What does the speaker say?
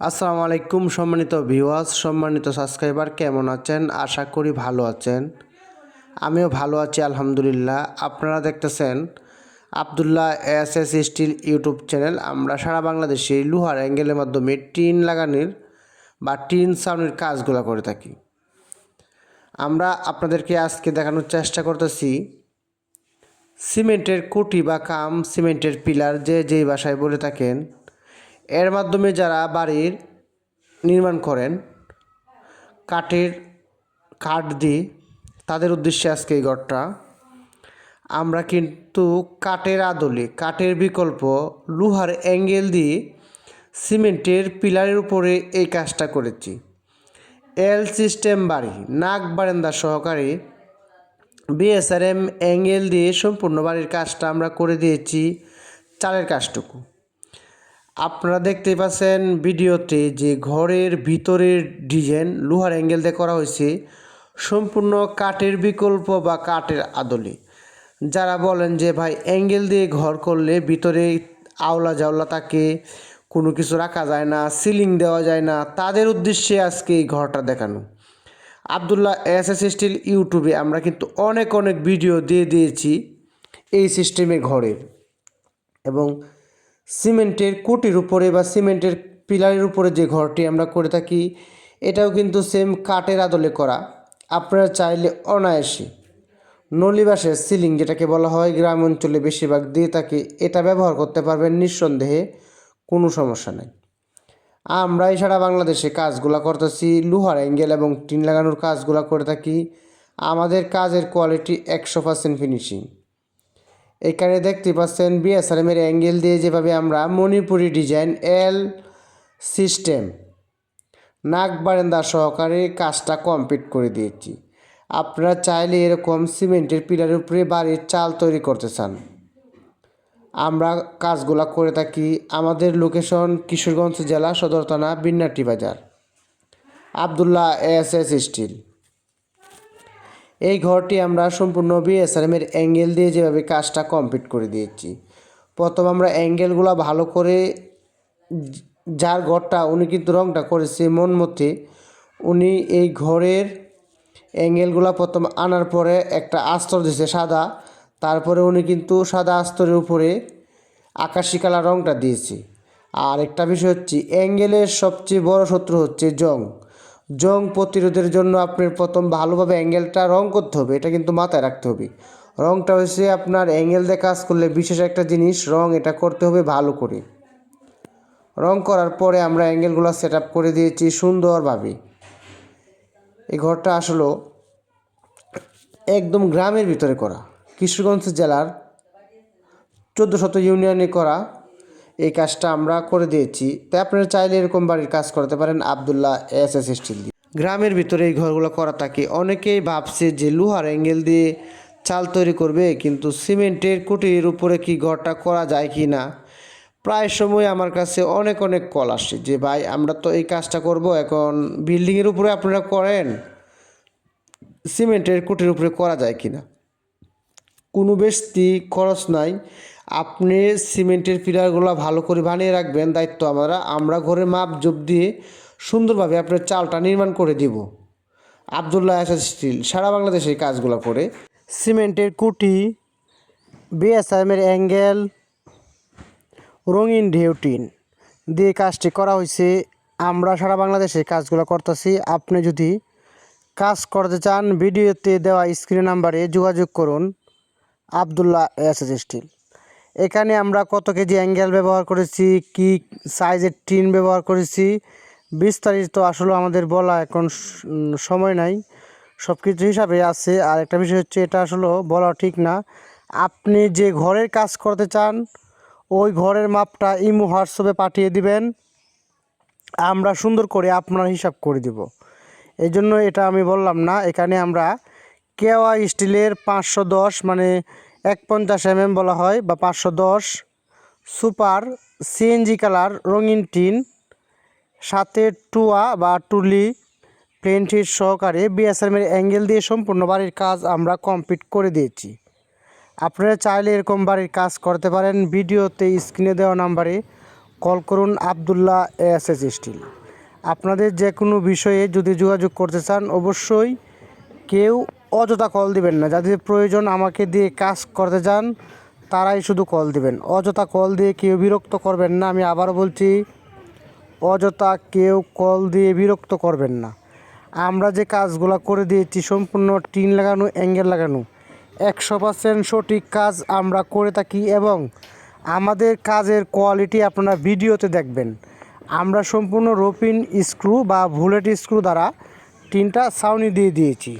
আসসালামু আলাইকুম সম্মানিত ভিউয়ার্স, সম্মানিত সাবস্ক্রাইবার, কেমন আছেন? আশা করি ভালো আছেন। আমিও ভালো আছি, আলহামদুলিল্লাহ। আপনারা দেখতেছেন Abdullah S S steel YouTube channel. আমরা সারা বাংলাদেশে লোহার অ্যাঙ্গেলের মাধ্যমে টিন লাগানির বা টিন সাউনের কাজগুলো করে থাকি। আমরা আপনাদেরকে আজকে দেখানোর চেষ্টা করতেছি সিমেন্টের কুটি বা কাম, সিমেন্টের পিলার, যে যেই বাসায় বলে থাকেন এর মাধ্যমে যারা বাড়ির নির্মাণ করেন, কাঠের কাঠ দিয়ে, তাদের উদ্দেশ্যে আজকে এই ঘরটা। আমরা কিন্তু কাঠের আদলে, কাঠের বিকল্প, লোহার অ্যাঙ্গেল দিয়ে সিমেন্টের পিলারের উপরে এই কাজটা করেছি। এল সিস্টেম বাড়ি, নাক বারান্দা সহকারে বিএসআরএম অ্যাঙ্গেল দিয়ে সম্পূর্ণ বাড়ির কাজটা আমরা করে দিয়েছি, চালের কাজটুকু। আপনারা দেখতে পাচ্ছেন ভিডিওতে যে ঘরের ভিতরের ডিজাইন লোহার অ্যাঙ্গেল দিয়ে করা হয়েছে, সম্পূর্ণ কাঠের বিকল্প বা কাঠের আদলে। যারা বলেন যে, ভাই, অ্যাঙ্গেল দিয়ে ঘর করলে ভিতরে আওলা জাওলা থাকে, কোনো কিছু রাখা যায় না, সিলিং দেওয়া যায় না, তাদের উদ্দেশ্যে আজকে এই ঘরটা দেখানো। আবদুল্লাহ এস এস স্টিল ইউটিউবে আমরা কিন্তু অনেক অনেক ভিডিও দিয়ে দিয়েছি এই সিস্টেমে ঘরের। এবং সিমেন্টের কুটির উপরে বা সিমেন্টের পিলারের উপরে যে ঘরটি আমরা করে থাকি, এটাও কিন্তু সেম কাঠের আদলে করা। আপনারা চাইলে অনায়াসে নলিবাসের সিলিং যেটাকে বলা হয়, গ্রাম অঞ্চলে বেশিরভাগ দিয়ে থাকে এটা ব্যবহার করতে পারবেন নিঃসন্দেহে, কোনো সমস্যা নেই। আমরা এছাড়া বাংলাদেশে কাজগুলা করতেছি, লোহার অ্যাঙ্গেল এবং টিন লাগানোর কাজগুলা করে থাকি। আমাদের কাজের কোয়ালিটি একশো পার্সেন্ট ফিনিশিং এখানে দেখতে পাচ্ছেন বিএসআরএমের অ্যাঙ্গেল দিয়ে যেভাবে আমরা মণিপুরি ডিজাইন এল সিস্টেম, নাক বারান্দা সহকারে কাজটা কমপ্লিট করে দিয়েছি। আপনারা চাইলে এরকম সিমেন্টের পিলারের উপরে বাড়ির চাল তৈরি করতে চান। আমরা কাজগুলা করে থাকি আমাদের লোকেশন কিশোরগঞ্জ জেলা সদর থানা বিন্নাটি বাজার। Abdullah S S steel. এই ঘরটি আমরা সম্পূর্ণ বিএসআরএমের অ্যাঙ্গেল দিয়ে যেভাবে কাজটা কমপ্লিট করে দিয়েছি। প্রথম আমরা অ্যাঙ্গেলগুলো ভালো করে যার ঘরটা উনি কিন্তু রংটা করেছে মন মতে, উনি এই ঘরের অ্যাঙ্গেলগুলো প্রথম আনার পরে একটা আস্তর দিয়েছে সাদা, তারপরে উনি কিন্তু সাদা আস্তরের উপরে আকাশি কালার রংটা দিয়েছে। আর একটা বিষয় হচ্ছে, অ্যাঙ্গেলের সবচেয়ে বড় শত্রু হচ্ছে জং। জং প্রতিরোধের জন্য আপনার প্রথম ভালোভাবে অ্যাঙ্গেলটা রং করতে হবে, এটা কিন্তু মাথায় রাখতে হবে। রংটা হচ্ছে আপনার অ্যাঙ্গেল দিয়ে কাজ করলে বিশেষ একটা জিনিস, রং এটা করতে হবে ভালো করে। রং করার পরে আমরা অ্যাঙ্গেলগুলো সেট আপ করে দিয়েছি সুন্দরভাবে। এই ঘরটা আসলে একদম গ্রামের ভিতরে করা, কিশোরগঞ্জ জেলার চোদ্দ শত ইউনিয়নে করা। এই কাজটা আমরা করে দিয়েছি। তাই আপনারা চাইলে এরকম বাড়ির কাজ করতে পারেন আবদুল্লাহ এস এস স্টিল দিয়ে। গ্রামের ভিতরে এই ঘরগুলো করা থাকে। অনেকেই ভাবছে যে লোহার অ্যাঙ্গেল দিয়ে চাল তৈরি করবে, কিন্তু সিমেন্টের কুটির উপরে কি ঘরটা করা যায় কি না? প্রায় সময় আমার কাছে অনেক অনেক কল আসে যে, ভাই, আমরা তো এই কাজটা করব, এখন বিল্ডিংয়ের উপরে আপনারা করেন, সিমেন্টের কুটির উপরে করা যায় কি না? কোনো বেশি খরচ নাই। আপনি সিমেন্টের পিলারগুলো ভালো করে বানিয়ে রাখবেন, দায়িত্ব আমরা। আমরা ঘরের মাপ জোপ দিয়ে সুন্দরভাবে আপনার চালটা নির্মাণ করে দিব। আবদুল্লাহ আসাদ স্টিল, সারা বাংলাদেশে কাজগুলো করে। সিমেন্টের কুটি বিএসআইএমের অ্যাঙ্গেল, রঙিন ঢেউটিন দিয়ে কাজটি করা হয়েছে। আমরা সারা বাংলাদেশে কাজগুলো করতেছি। আপনি যদি কাজ করতে চান, ভিডিওতে দেওয়া স্ক্রিন নাম্বারে যোগাযোগ করুন। Abdullah S steel. এখানে আমরা কত কেজি অ্যাঙ্গেল ব্যবহার করেছি, কি সাইজের টিন ব্যবহার করেছি, বিস্তারিত আসলে আমাদের বলা এখন সময় নাই। সব কিছু হিসাবে আছে। আর একটা বিষয় হচ্ছে, এটা আসলে বলা ঠিক না। আপনি যে ঘরের কাজ করতে চান, ওই ঘরের মাপটা ইমো হোয়াটসঅ্যাপে পাঠিয়ে দিবেন। আমরা সুন্দর করে আপনার হিসাব করে দিব। এই জন্য এটা আমি বললাম না। এখানে আমরা কেওয়া স্টিলের পাঁচশো দশ মানে এক পঞ্চাশ এমএম বলা হয় বা পাঁচশো দশ, সুপার সিএনজি কালার, রঙিন টিন, সাথে টুয়া বা টুলি প্লেনটির সহকারে বিএসএমের অ্যাঙ্গেল দিয়ে সম্পূর্ণ বাড়ির কাজ আমরা কমপ্লিট করে দিয়েছি। আপনারা চাইলে এরকম বাড়ির কাজ করতে পারেন। ভিডিওতে স্ক্রিনে দেওয়া নাম্বারে কল করুন আবদুল্লাহ এস এস স্টিল। আপনাদের যে কোনো বিষয়ে যদি যোগাযোগ করতে চান, অবশ্যই কেউ অযথা কল দিবেন না। যাদের প্রয়োজন আমাকে দিয়ে কাজ করতে চান তারাই শুধু কল দিবেন। অযথা কল দিয়ে কেউ বিরক্ত করবেন না। আমি আবার বলছি, অযথা কেউ কল দিয়ে বিরক্ত করবেন না। আমরা যে কাজগুলো করে দিয়েছি, সম্পূর্ণ টিন লাগানো, অ্যাঙ্গেল লাগানো, একশো পার্সেন্ট সঠিক কাজ আমরা করে থাকি এবং আমাদের কাজের কোয়ালিটি আপনারা ভিডিওতে দেখবেন। আমরা সম্পূর্ণ রোপিন স্ক্রু বা ভুলেট স্ক্রু দ্বারা টিনটা ছাউনি দিয়ে দিয়েছি।